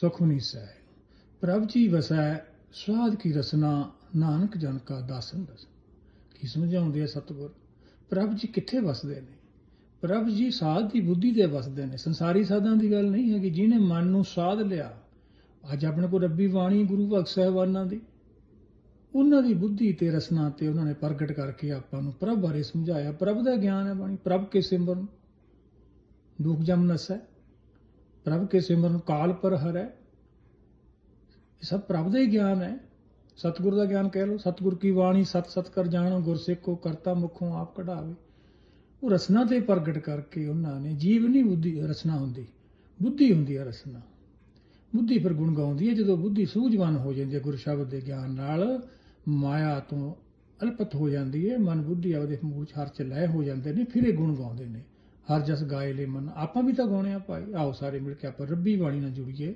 ਸੁਖਮਨੀ ਨਿਸੈ ਪ੍ਰਭ ਜੀ ਵਸੈ ਸਵਾਦ ਕੀ ਰਸਨਾ, ਨਾਨਕ ਜਨ ਕਾ ਦਾਸਨ ਦਸ ਕੀ ਸਮਝਾਉਂਦੇ ਆ ਸਤਿਗੁਰ? ਪ੍ਰਭ ਜੀ ਕਿੱਥੇ ਵਸਦੇ ਨੇ? ਪ੍ਰਭ ਜੀ ਸਾਧ ਦੀ ਬੁੱਧੀ ਤੇ ਵਸਦੇ ਨੇ। ਸੰਸਾਰੀ ਸਾਧਾਂ ਦੀ ਗੱਲ ਨਹੀਂ ਹੈਗੀ। ਜਿਹਨੇ ਮਨ ਨੂੰ ਸਾਧ ਲਿਆ, ਅੱਜ ਆਪਣੇ ਕੋਲ ਰੱਬੀ ਬਾਣੀ, ਗੁਰੂ ਭਗਤ ਸਾਹਿਬਾਨਾਂ ਦੀ। ਉਹਨਾਂ ਦੀ ਬੁੱਧੀ ਤੇ ਰਸਨਾ ਤੇ ਉਹਨਾਂ ਨੇ ਪ੍ਰਗਟ ਕਰਕੇ ਆਪਾਂ ਨੂੰ ਪ੍ਰਭ ਬਾਰੇ ਸਮਝਾਇਆ। ਪ੍ਰਭ ਦਾ ਗਿਆਨ ਹੈ ਬਾਣੀ। ਪ੍ਰਭ ਕੇ ਸਿਮਰਨ। ਦੁਖ ਜਮ ਨਸੈ। ਪ੍ਰਭ ਕੇ ਸਿਮਰਨ ਕਾਲ ਪਰ ਹੈ ਇਹ ਸਭ ਪ੍ਰਭ ਦਾ ਹੀ ਗਿਆਨ ਹੈ। ਸਤਿਗੁਰ ਦਾ ਗਿਆਨ ਕਹਿ ਲਓ, ਸਤਿਗੁਰ ਕੀ ਬਾਣੀ, ਸਤ ਸਤ ਕਰ ਜਾਣੋ ਗੁਰਸਿੱਖੋ ਕਰਤਾ ਮੁਖੋਂ ਆਪ ਕਢਾਵੇ। ਉਹ ਰਸਨਾ ਤੇ ਪ੍ਰਗਟ ਕਰਕੇ ਉਹਨਾਂ ਨੇ ਜੀਵ ਨਹੀਂ ਬੁੱਧੀ, ਰਸਨਾ ਹੁੰਦੀ, ਬੁੱਧੀ ਹੁੰਦੀ ਹੈ ਰਸਨਾ। ਬੁੱਧੀ ਫਿਰ ਗੁਣ ਗਾਉਂਦੀ ਹੈ, ਜਦੋਂ ਬੁੱਧੀ ਸੂਝਵਾਨ ਹੋ ਜਾਂਦੀ ਹੈ ਗੁਰ ਸ਼ਬਦ ਦੇ ਗਿਆਨ ਨਾਲ, ਮਾਇਆ ਤੋਂ ਅਲਪਤ ਹੋ ਜਾਂਦੀ ਹੈ, ਮਨ ਬੁੱਧੀ ਆਪਦੇ ਮੂਲ ਚ ਹਰ ਚ ਲੈ ਹੋ ਜਾਂਦੇ ਨੇ, ਫਿਰ ਇਹ ਗੁਣ ਗਾਉਂਦੇ ਨੇ। ਹਰ ਜਸ ਗਾਏ ਲੈ ਮਨ। ਆਪਾਂ ਵੀ ਤਾਂ ਗਾਉਣੇ ਆ ਭਾਈ। ਆਓ ਸਾਰੇ ਮਿਲ ਕੇ ਆਪਾਂ ਰੱਬੀ ਬਾਣੀ ਨਾਲ ਜੁੜੀਏ।